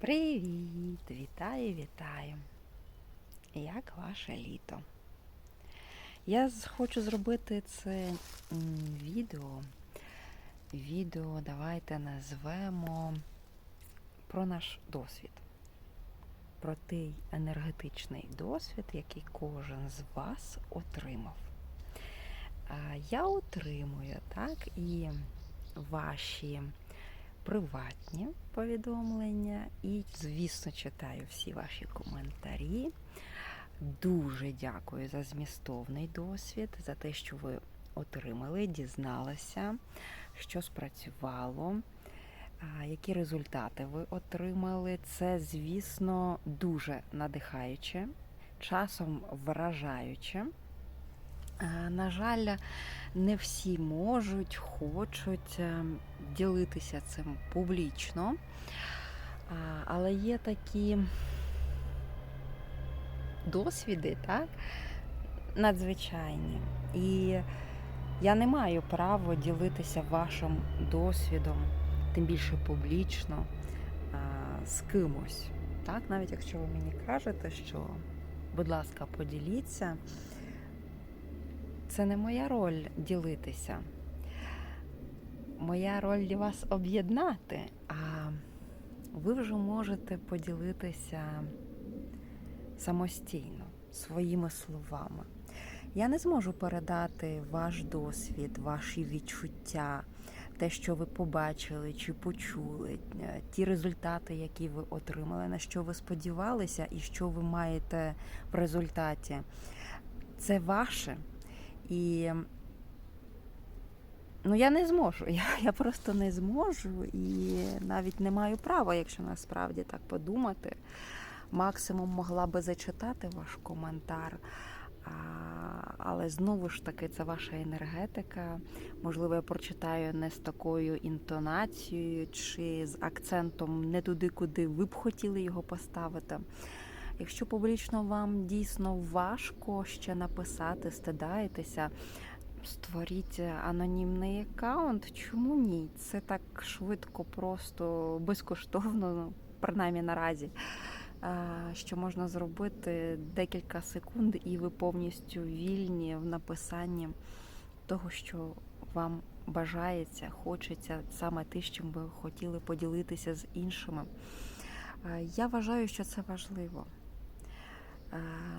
Привіт! Вітаю, вітаю! Як ваше літо? Я хочу зробити це відео. Відео давайте назвемо про наш досвід. Про той енергетичний досвід, який кожен з вас отримав. Я отримую, так, і ваші приватні повідомлення і, звісно, читаю всі ваші коментарі. Дуже дякую за змістовний досвід, за те, що ви отримали, дізналися, що спрацювало, які результати ви отримали. Це, звісно, дуже надихаюче, часом вражаюче. А, На жаль, не всі можуть, хочуть е, ділитися цим публічно. Але є такі досвіди, так, надзвичайні. І я не маю права ділитися вашим досвідом, тим більше публічно, з кимось. Так, навіть якщо ви мені кажете, що, будь ласка, поділіться, це не моя роль ділитися. Моя роль вас об'єднати, а ви вже можете поділитися самостійно, своїми словами. Я не зможу передати ваш досвід, ваші відчуття, те, що ви побачили чи почули, е, ті результати, які ви отримали, на що ви сподівалися, і що ви маєте в результаті. Це ваше. І ну, я не зможу. Я, я просто не зможу і навіть не маю права, якщо насправді так подумати. Максимум могла би зачитати ваш коментар. А, але знову ж таки, це ваша енергетика. Можливо, я прочитаю не з такою інтонацією чи з акцентом не туди, куди ви б хотіли його поставити. Якщо публічно вам дійсно важко ще написати, стидаєтеся, створіть анонімний аккаунт. Чому ні? Це так швидко, просто безкоштовно, ну, принаймні наразі. Що можна зробити декілька секунд, і ви повністю вільні в написанні того, що вам бажається, хочеться саме те, чим ви хотіли поділитися з іншими. Я вважаю, що це важливо.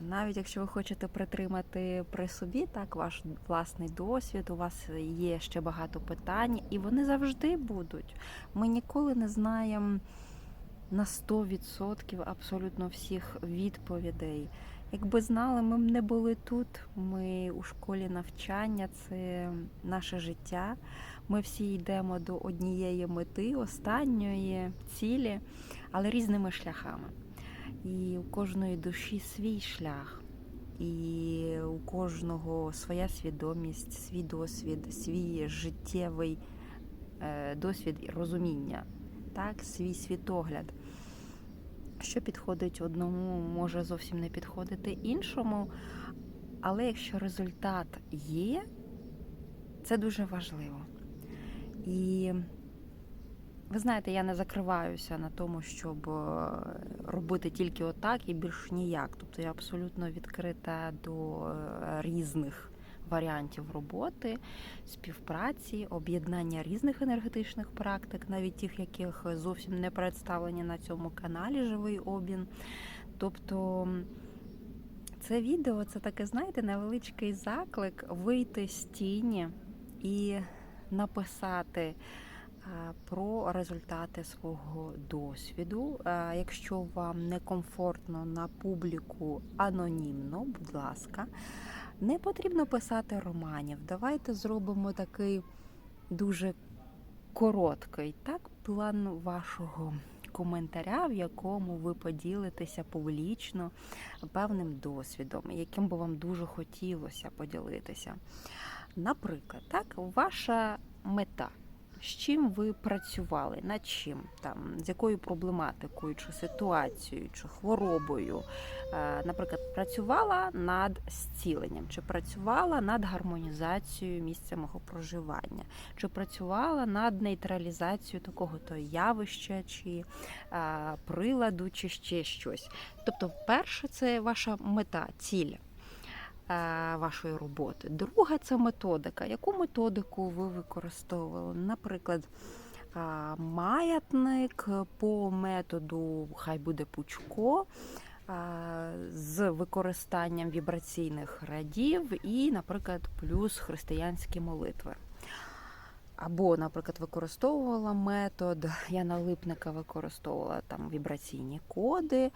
Навіть якщо ви хочете притримати при собі так ваш власний досвід, у вас є ще багато питань, і вони завжди будуть. Ми ніколи не знаємо на 100% абсолютно всіх відповідей. Якби знали, ми б не були тут. Ми у школі навчання, це наше життя. Ми всі йдемо до однієї мети, останньої цілі, але різними шляхами. І у кожної душі свій шлях, і у кожного своя свідомість, свій досвід, свій життєвий е, досвід і розуміння, так, свій світогляд. Що підходить одному, може зовсім не підходити іншому. Але якщо результат є, це дуже важливо. І ви знаєте, я не закриваюся на тому, щоб е, робити тільки отак і більш ніяк. Тобто я абсолютно відкрита до е, різних варіантів роботи, співпраці, об'єднання різних енергетичних практик, навіть тих, яких зовсім не представлені на цьому каналі Живий обмін. Тобто це відео це таке, знаєте, невеличкий заклик вийти з тіні і написати про результати свого досвіду. Якщо вам некомфортно на публіку анонімно, будь ласка, не потрібно писати романів. Давайте зробимо такий дуже короткий так, план вашого коментаря, в якому ви поділитеся публічно певним досвідом, яким би вам дуже хотілося поділитися. Наприклад, так, ваша мета. З чим ви працювали, над чим там, з якою проблематикою, чи ситуацією, чи хворобою. Е, Наприклад, працювала над зціленням, чи працювала над гармонізацією місця мого проживання, чи працювала над нейтралізацією такого то явища, чи е, приладу, чи ще щось. Тобто, перше, це ваша мета, ціль вашої роботи. Друга це методика. Яку методику ви використовували? Наприклад, е, маятник по методу хай буде пучко. е, З використанням вібраційних радів і, наприклад, плюс християнські молитви. Або, наприклад, використовувала метод, я на липника використовувала там вібраційні коди,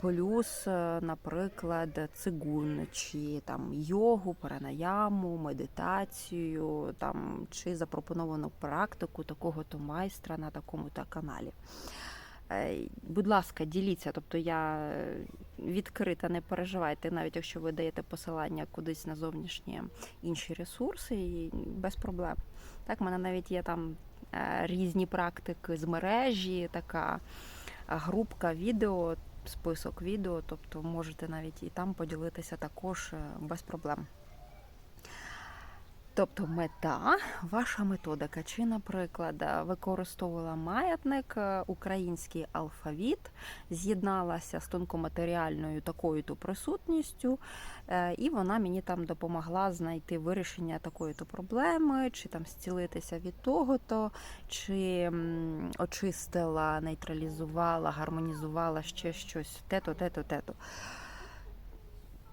плюс, е, наприклад, цигун, чи там йогу, пранаяму, медитацію, там, чи запропоновану практику такого-то майстра на такому-то каналі. Е, Будь ласка, діліться, тобто я е, відкрита, не переживайте, навіть якщо ви даєте посилання кудись на зовнішні інші ресурси, і без проблем. Так, в мене навіть є там е, різні практики з мережі, така е, групка відео, список відео, тобто можете навіть і там поділитися також е, без проблем. Тобто мета, ваша методика, чи, наприклад, використовувала маятник, е, український алфавіт, з'єдналася з тонкоматеріальною такою-то присутністю, е, і вона мені там допомогла знайти вирішення такої-то проблеми, чи там зцілитися від того-то, чи очистила, нейтралізувала, гармонізувала ще щось, те-то, те-то, те-то.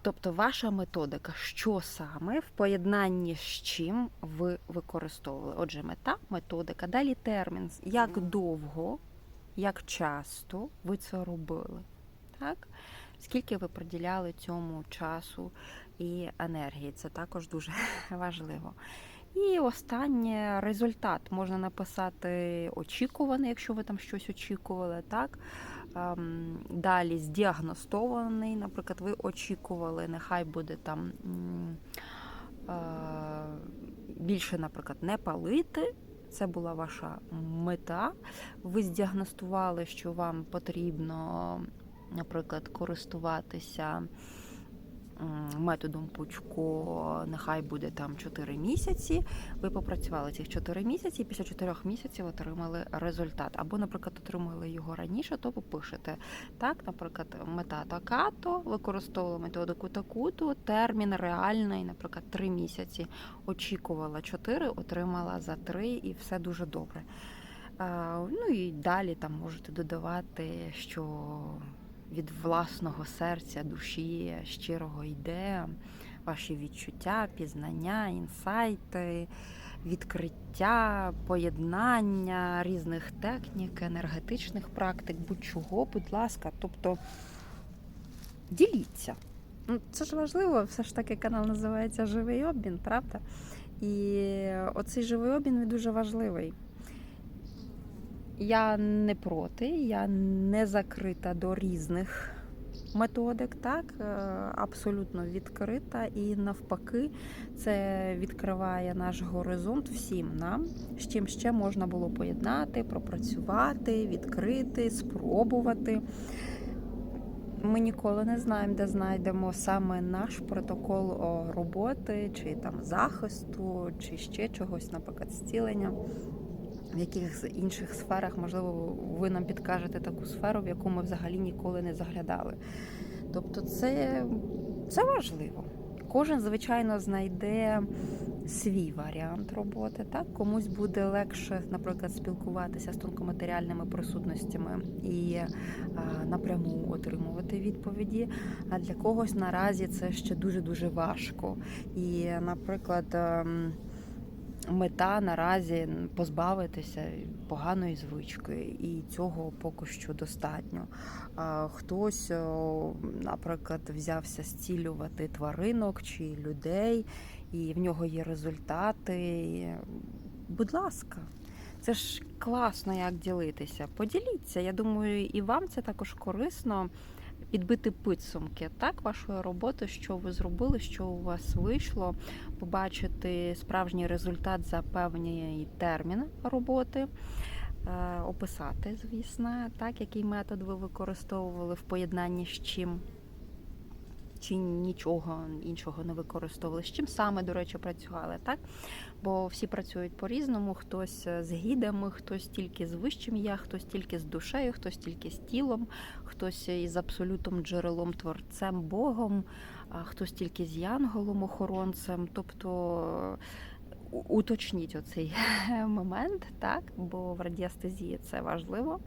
Тобто ваша методика, що саме в поєднанні з чим ви використовували? Отже, мета, методика, далі термін, як довго, як часто ви це робили, так? Скільки ви приділяли цьому часу і енергії? Це також дуже важливо. І останнє результат можна написати очікуваний, якщо ви там щось очікували, так? Далі здіагностований, наприклад, ви очікували, нехай буде там більше, наприклад, не палити. Це була ваша мета. Ви здіагностували, що вам потрібно, наприклад, користуватися методом Пучко, нехай буде там 4 місяці. Ви попрацювали цих 4 місяці, і після 4 місяців отримали результат. Або, наприклад, отримали його раніше, то ви пишете. Так, наприклад, мета така-то, використовувала методику таку-то, термін реальний, наприклад, 3 місяці. Очікувала 4, отримала за 3 і все дуже добре. Е, Ну і далі там можете додавати, що від власного серця, душі щирого йде ваші відчуття, пізнання, інсайти, відкриття, поєднання різних технік, енергетичних практик, будь-чого, будь ласка. Тобто діліться. Ну, Це ж важливо, все ж таки канал називається Живий обмін, правда? І оцей живий обмін він дуже важливий. Я не проти, я не закрита до різних методик, так е, абсолютно відкрита, і навпаки, це відкриває наш горизонт всім нам, з чим ще можна було поєднати, пропрацювати, відкрити, спробувати. Ми ніколи не знаємо, де знайдемо саме наш протокол роботи, чи там захисту, чи ще чогось, наприклад, зцілення. В яких інших сферах, можливо, ви нам підкажете таку сферу, в яку ми взагалі ніколи не заглядали. Тобто, це, це важливо. Кожен, звичайно, знайде свій варіант роботи. Так? Комусь буде легше, наприклад, спілкуватися з тонкоматеріальними присутностями і а, напряму отримувати відповіді. А для когось наразі це ще дуже-дуже важко. І, наприклад, ем, мета наразі позбавитися поганої звички, і цього поки що достатньо. Хтось, наприклад, взявся зцілювати тваринок чи людей, і в нього є результати. Будь ласка, це ж класно, як ділитися. Поділіться. Я думаю, і вам це також корисно. Підбити підсумки так, вашої роботи, що ви зробили, що у вас вийшло, побачити справжній результат за певний термін роботи. е, Описати, звісно, так, який метод ви використовували в поєднанні з чим, чи нічого іншого не використовували, з чим саме, до речі, працювали, так? Бо всі працюють по-різному, хтось з гідами, хтось тільки з вищим я, хтось тільки з душею, хтось тільки з тілом, хтось із абсолютом джерелом, творцем, Богом, а хтось тільки з янголом, охоронцем. Тобто уточніть оцей момент, так? Бо в радіастезії це важливо.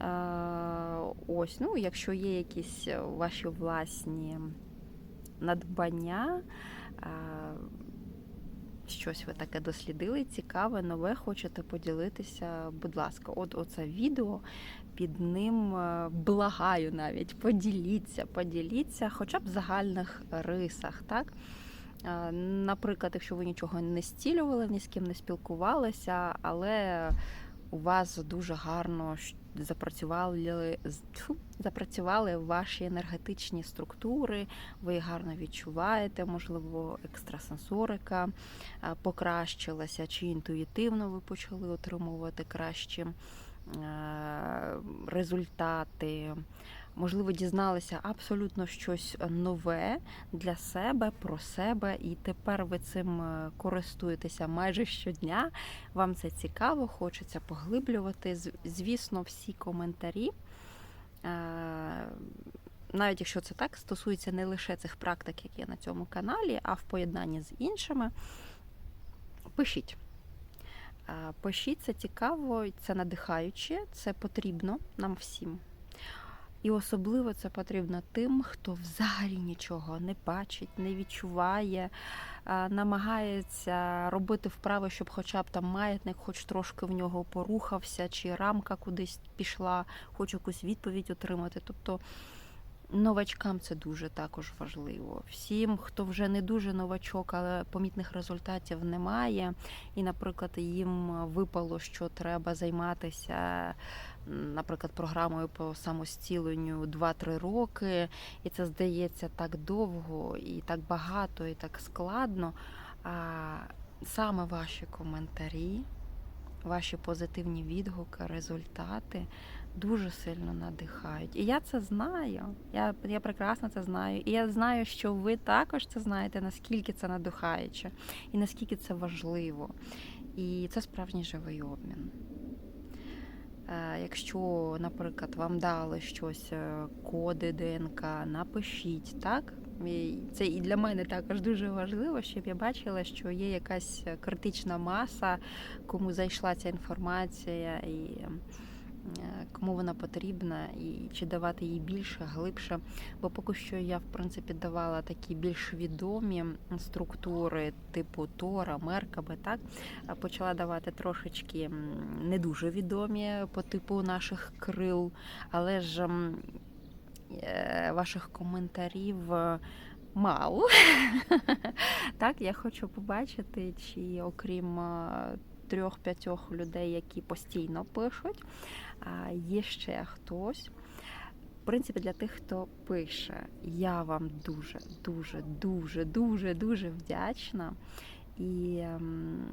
Е, Ось, ну, якщо є якісь ваші власні надбання, е, щось ви таке дослідили, цікаве, нове, хочете поділитися, будь ласка, от оце відео під ним е, благаю навіть, поділіться, поділіться, хоча б в загальних рисах, так? Е, Наприклад, якщо ви нічого не стілювали, ні з ким не спілкувалися, але у вас дуже гарно запрацювали, тьфу, запрацювали ваші енергетичні структури, ви гарно відчуваєте, можливо, екстрасенсорика е, покращилася, чи інтуїтивно ви почали отримувати кращі е, результати. Можливо, дізналися абсолютно щось нове для себе, про себе, і тепер ви цим е, користуєтеся майже щодня. Вам це цікаво, хочеться поглиблювати. Звісно, всі коментарі, е, навіть якщо це так, стосується не лише цих практик, які є на цьому каналі, а в поєднанні з іншими. Пишіть. Е, Пишіть, це цікаво, це надихаюче, це потрібно нам всім. І особливо це потрібно тим, хто взагалі нічого не бачить, не відчуває, намагається робити вправи, щоб хоча б там маятник, хоч трошки в нього порухався, чи рамка кудись пішла, хоч якусь відповідь отримати. Тобто новачкам це дуже також важливо. Всім, хто вже не дуже новачок, але помітних результатів немає, і, наприклад, їм випало, що треба займатися наприклад, програмою по самостіленню 2-3 роки, і це здається так довго, і так багато, і так складно. А саме ваші коментарі, ваші позитивні відгуки, результати дуже сильно надихають. І я це знаю. Я, я прекрасно це знаю. І я знаю, що ви також це знаєте, наскільки це надихаюче і наскільки це важливо. І це справжній живий обмін. Е, Якщо, наприклад, вам дали щось, е, коди ДНК, напишіть, так? Це і для мене також дуже важливо, щоб я бачила, що є якась критична маса, кому зайшла ця інформація, і кому вона потрібна, і чи давати їй більше, глибше. Бо поки що я, в принципі, давала такі більш відомі структури, типу Тора, Меркаби, так? Почала давати трошечки не дуже відомі по типу наших крил, але ж е, ваших коментарів е, мало. Так, я хочу побачити, чи окрім е, трьох-п'ятьох людей, які постійно пишуть, а, є ще хтось. В принципі, для тих, хто пише, я вам дуже, дуже, дуже, дуже, дуже вдячна. І ем,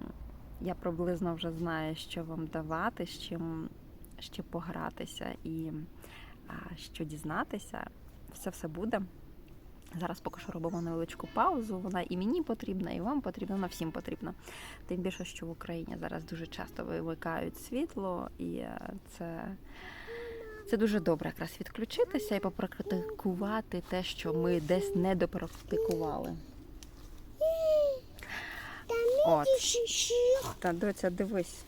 я приблизно вже знаю, що вам давати, з чим ще погратися і що дізнатися. Все все буде. Зараз поки що робимо невеличку паузу. Вона і мені потрібна, і вам потрібна, вона всім потрібна. Тим більше, що в Україні зараз дуже часто вимикають світло, і е, це, це дуже добре якраз відключитися і попрактикувати те, що ми десь не допрактикували. От. Та доця, дивись,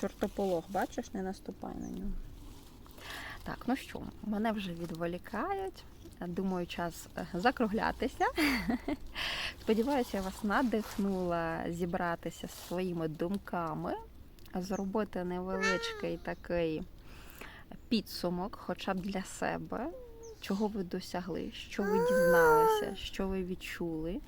чортополох, бачиш, не наступай на нього. Так, ну що, мене вже відволікають. Думаю, час е, закруглятися. Сподіваюся, я вас надихнула зібратися зі своїми думками, зробити невеличкий такий підсумок, хоча б для себе, чого ви досягли, що ви дізналися, що ви відчули.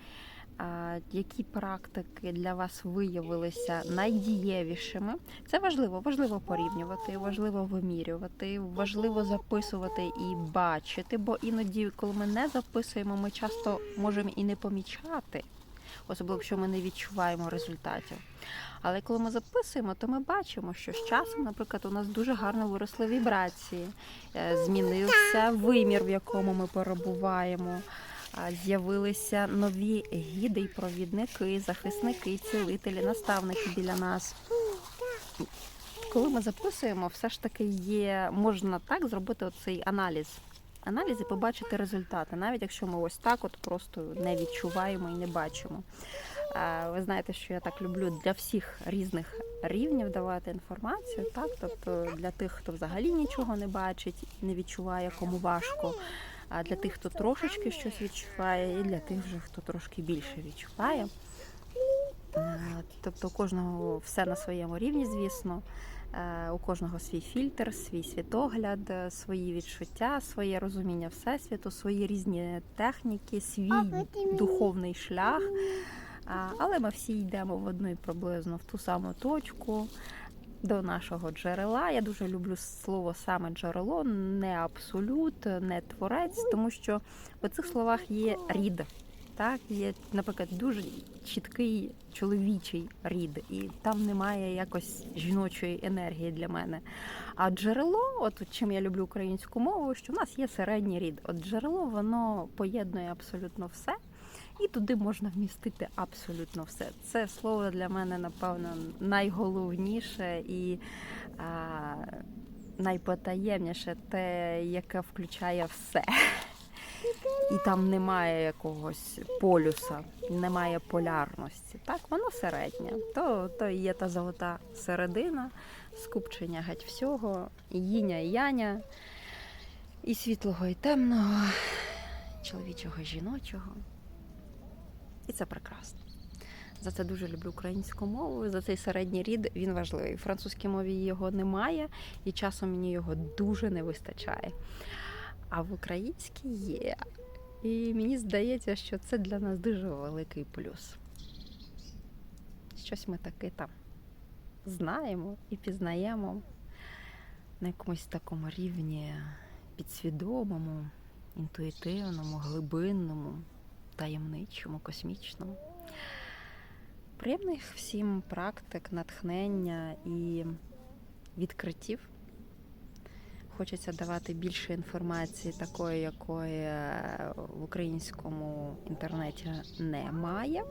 Які практики для вас виявилися найдієвішими. Це важливо, важливо порівнювати, важливо вимірювати, важливо записувати і бачити, бо іноді, коли ми не записуємо, ми часто можемо і не помічати, особливо якщо ми не відчуваємо результатів. Але коли ми записуємо, то ми бачимо, що з часом, наприклад, у нас дуже гарно виросли вібрації, е, змінився вимір, в якому ми перебуваємо. З'явилися нові гіди і провідники, захисники, цілителі, наставники біля нас. Коли ми записуємо, все ж таки є, можна так зробити оцей аналіз. Аналіз і побачити результати, навіть якщо ми ось так от просто не відчуваємо і не бачимо. Ви знаєте, що я так люблю для всіх різних рівнів давати інформацію, так тобто для тих, хто взагалі нічого не бачить, не відчуває, кому важко. А для тих, хто трошечки щось відчуває, і для тих, вже, хто трошки більше відчуває. Тобто у кожного все на своєму рівні, звісно. Е, У кожного свій фільтр, свій світогляд, е, свої відчуття, своє розуміння всесвіту, свої різні техніки, свій духовний шлях. Але ми всі йдемо в одну і приблизно в ту саму точку до нашого джерела. Я дуже люблю слово саме джерело, не абсолют, не творець, тому що в цих словах є рід. Так, є, наприклад, дуже чіткий чоловічий рід, і там немає якось жіночої енергії для мене. А джерело, от чим я люблю українську мову, що в нас є середній рід. От джерело воно поєднує абсолютно все, і туди можна вмістити абсолютно все. Це слово для мене, напевно, найголовніше і а, найпотаємніше, те, яке включає все. І там немає якогось полюса, немає полярності. Так, воно середнє. То, то є та золота середина, скупчення геть всього, і їня і яня, і світлого, і темного, чоловічого, і жіночого. І це прекрасно. За це дуже люблю українську мову. За цей середній рід він важливий. В французькій мові його немає, і часом мені його дуже не вистачає. А в українській є. І мені здається, що це для нас дуже великий плюс. Щось ми таки там знаємо і пізнаємо на якомусь такому рівні підсвідомому, інтуїтивному, глибинному, таємничому, космічному. Приємних всім практик, натхнення і відкриттів. Хочеться давати більше інформації, такої, якої е, в українському інтернеті немає.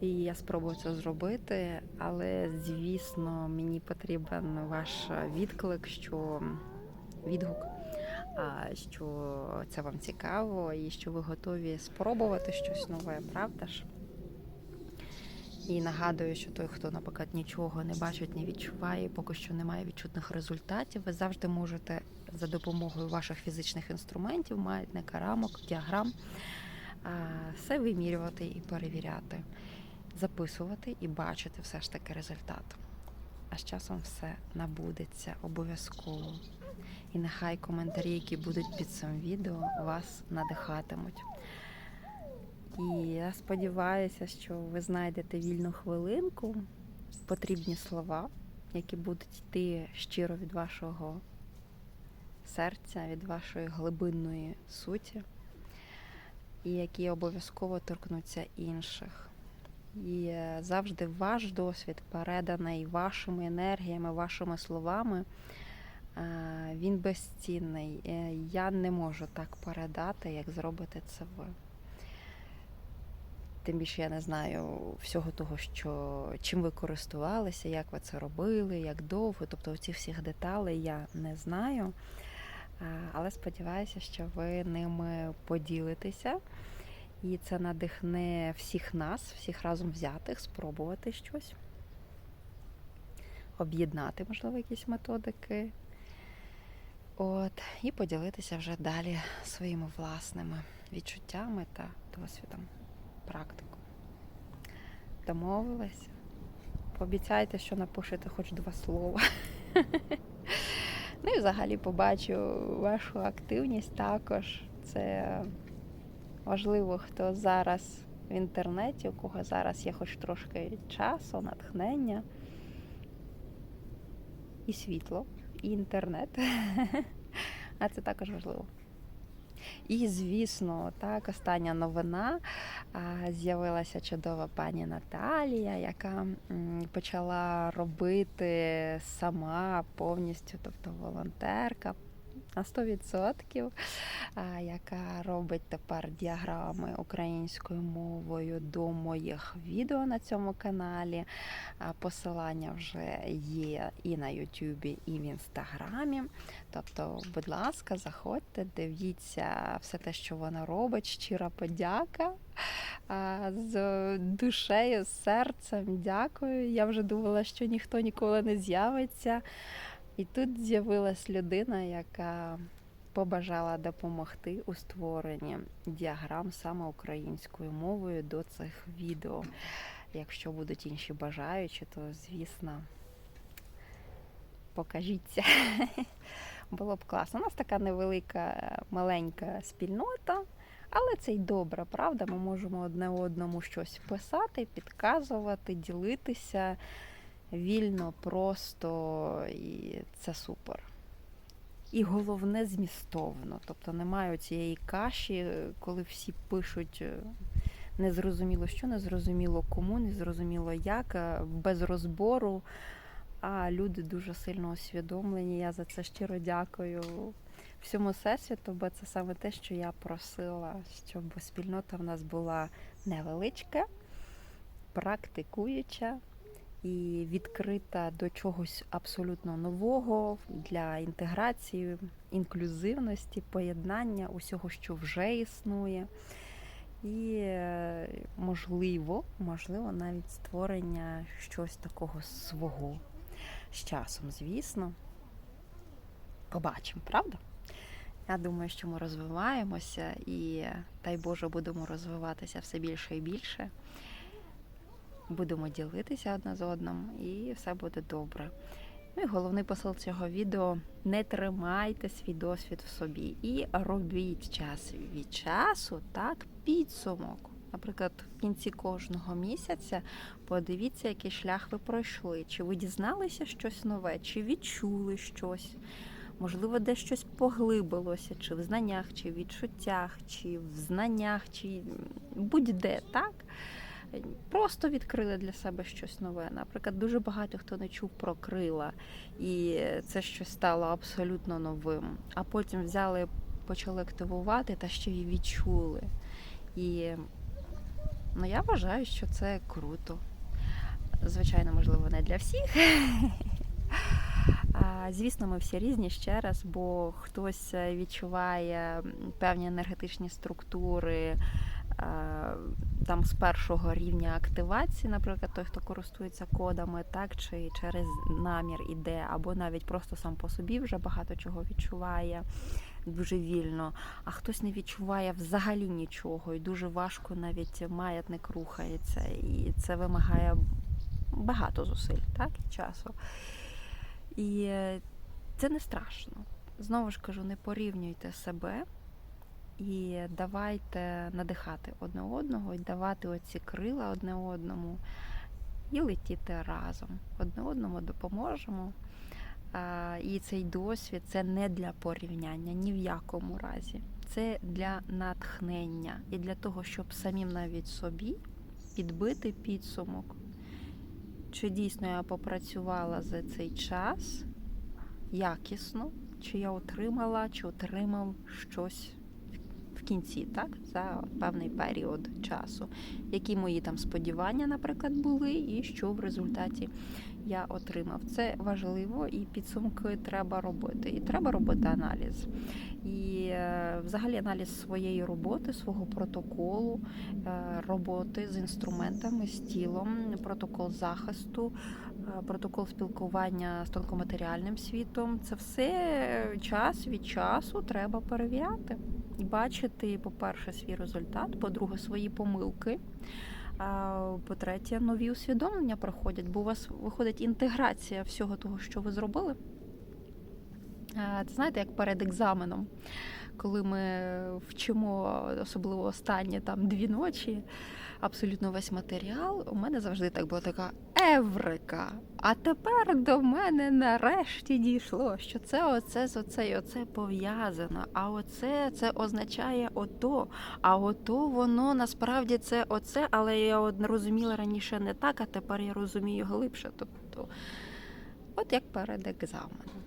І я спробую це зробити, але звісно, мені потрібен ваш відклик, що відгук, що це вам цікаво, і що ви готові спробувати щось нове, правда ж? І нагадую, що той, хто, наприклад, нічого не бачить, не відчуває, поки що немає відчутних результатів, ви завжди можете за допомогою ваших фізичних інструментів, маятника, рамок, діаграм, все вимірювати і перевіряти, записувати і бачити все ж таки результат. А з часом все набудеться обов'язково. І нехай коментарі, які будуть під цим відео, вас надихатимуть. І я сподіваюся, що ви знайдете вільну хвилинку, потрібні слова, які будуть йти щиро від вашого серця, від вашої глибинної суті, і які обов'язково торкнуться інших. І е, завжди ваш досвід переданий вашими енергіями, вашими словами. Е, Він безцінний. Е, Я не можу так передати, як зробите це ви. Тим більше я не знаю всього того, що чим ви користувалися, як ви це робили, як довго. Тобто ці всіх деталей я не знаю. Але сподіваюся, що ви ними поділитеся. І це надихне всіх нас, всіх разом взятих, спробувати щось, об'єднати, можливо, якісь методики. От, і поділитися вже далі своїми власними відчуттями та досвідом практику. Домовилися. Пообіцяйте, що напишете хоч два слова. Ну і взагалі побачу вашу активність також. Це Важливо, хто зараз в інтернеті, у кого зараз є хоч трошки часу, натхнення, і світло, інтернет. А це також важливо. І, звісно, так, остання новина з'явилася чудова пані Наталія, яка почала робити сама повністю, тобто волонтерка на 100%, яка робить тепер діаграми українською мовою до моїх відео на цьому каналі. Посилання вже є і на Ютубі, і в Інстаграмі. Тобто, будь ласка, заходьте, дивіться все те, що вона робить. Щира подяка з душею, з серцем. Дякую. Я вже думала, що ніхто ніколи не з'явиться. І тут з'явилась людина, яка побажала допомогти у створенні діаграм саме українською мовою до цих відео. Якщо будуть інші бажаючі, то звісно покажіться. Було б класно. У нас така невелика, маленька спільнота, але це й добре, правда? Ми можемо одне одному щось писати, підказувати, ділитися вільно, просто, і це супер. І головне змістовно. Тобто немає цієї каші, коли всі пишуть е, незрозуміло що, незрозуміло кому, незрозуміло як, е, без розбору. А люди дуже сильно усвідомлені. Я за це щиро дякую всьому всесвіту, бо це саме те, що я просила, щоб спільнота в нас була невеличка, практикуюча і відкрита до чогось абсолютно нового для інтеграції, інклюзивності, поєднання усього, що вже існує. І можливо, можливо, навіть створення щось такого свого з часом, звісно. Побачимо, правда? Я думаю, що ми розвиваємося і, дай Боже, будемо розвиватися все більше і більше. Будемо ділитися одне з одним, і все буде добре. Ну і головний посил цього відео не тримайте свій досвід в собі і робіть час від часу так підсумок. Наприклад, в кінці кожного місяця подивіться, який шлях ви пройшли. Чи ви дізналися щось нове, чи відчули щось. Можливо, десь щось поглибилося, чи в знаннях, чи в відчуттях, чи в знаннях, чи будь-де, так? Просто відкрили для себе щось нове. Наприклад, дуже багато хто не чув про крила, і це щось стало абсолютно новим. А потім взяли, почали активувати та ще й відчули. І ну, я вважаю, що це круто. Звичайно, можливо, не для всіх. Звісно, ми всі різні ще раз, бо хтось відчуває певні енергетичні структури там з першого рівня активації, наприклад, той, хто користується кодами, так чи через намір іде, або навіть просто сам по собі вже багато чого відчуває дуже вільно, а хтось не відчуває взагалі нічого, і дуже важко навіть маятник рухається, і це вимагає багато зусиль, так, і часу. І е, це не страшно. Знову ж кажу, не порівнюйте себе. І давайте надихати одне одного, і давати оці крила одне одному і летіти разом. Одне одному допоможемо. І цей досвід це не для порівняння ні в якому разі. Це для натхнення і для того, щоб самим навіть собі підбити підсумок. Чи дійсно я попрацювала за цей час якісно, чи я отримала, чи отримав щось кінці, так, за певний період часу, які мої там сподівання, наприклад, були, і що в результаті я отримав. Це важливо, і підсумки треба робити. І треба робити аналіз. І е, взагалі аналіз своєї роботи, свого протоколу, е, роботи з інструментами, з тілом, протокол захисту, е, протокол спілкування з тонкоматеріальним світом. Це все час від часу треба перевіряти бачити, по-перше, свій результат, по-друге, свої помилки. По-третє, нові усвідомлення проходять, бо у вас виходить інтеграція всього того, що ви зробили. Це знаєте, як перед екзаменом, коли ми вчимо, особливо останні там дві ночі, абсолютно весь матеріал, у мене завжди так була така еврика. А тепер до мене нарешті дійшло, що це оце з оце і оце пов'язано. А оце це означає ото. А ото воно насправді це оце, але я розуміла раніше не так, а тепер я розумію глибше. Тобто, от як перед екзаменом.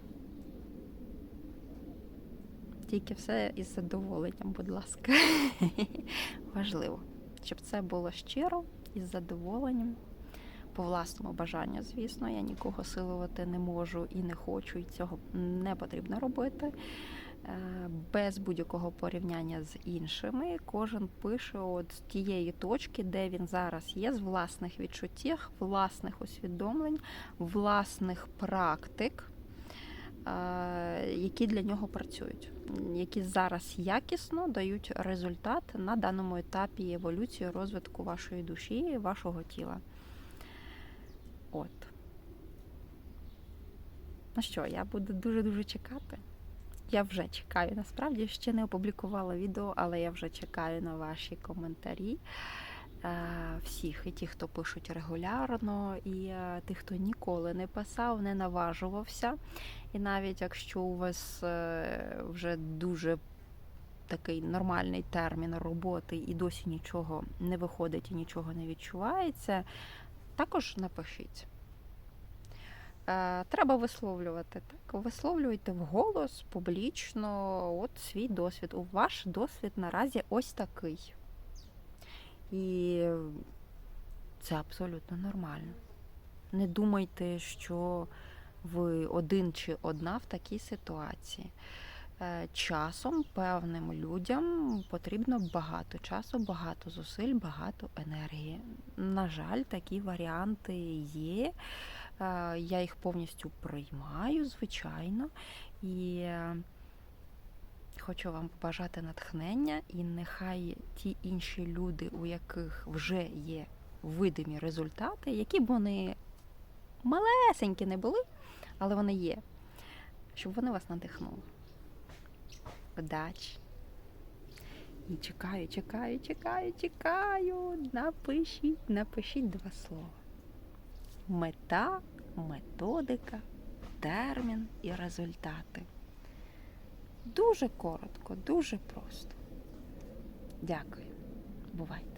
Тільки все із задоволенням, будь ласка. Важливо, щоб це було щиро із задоволенням, по власному бажанню, звісно. Я нікого силувати не можу і не хочу, і цього не потрібно робити. Е, Без будь-якого порівняння з іншими, кожен пише от з тієї точки, де він зараз є, з власних відчуттів, власних усвідомлень, власних практик, які для нього працюють, які зараз якісно дають результат на даному етапі еволюції розвитку вашої душі, вашого тіла. От. Ну що, я буду дуже-дуже чекати. Я вже чекаю. Насправді ще не опублікувала відео, але я вже чекаю на ваші коментарі. Всіх, і ті, хто пишуть регулярно, і тих, хто ніколи не писав, не наважувався. І навіть якщо у вас е, вже дуже такий нормальний термін роботи і досі нічого не виходить і нічого не відчувається, також напишіть. Е, Треба висловлювати так. Висловлюйте вголос публічно от свій досвід. У ваш досвід наразі ось такий. І це абсолютно нормально. Не думайте, що ви один чи одна в такій ситуації. Е, Часом певним людям потрібно багато часу, багато зусиль, багато енергії. На жаль, такі варіанти є. Е, Я їх повністю приймаю, звичайно. І е, хочу вам побажати натхнення, і нехай ті інші люди, у яких вже є видимі результати, які б вони малесенькі не були, але вони є, щоб вони вас надихнули. Удачі! І чекаю, чекаю, чекаю, чекаю. Напишіть, напишіть два слова. Мета, методика, термін і результати. Дуже коротко, дуже просто. Дякую. Бувайте!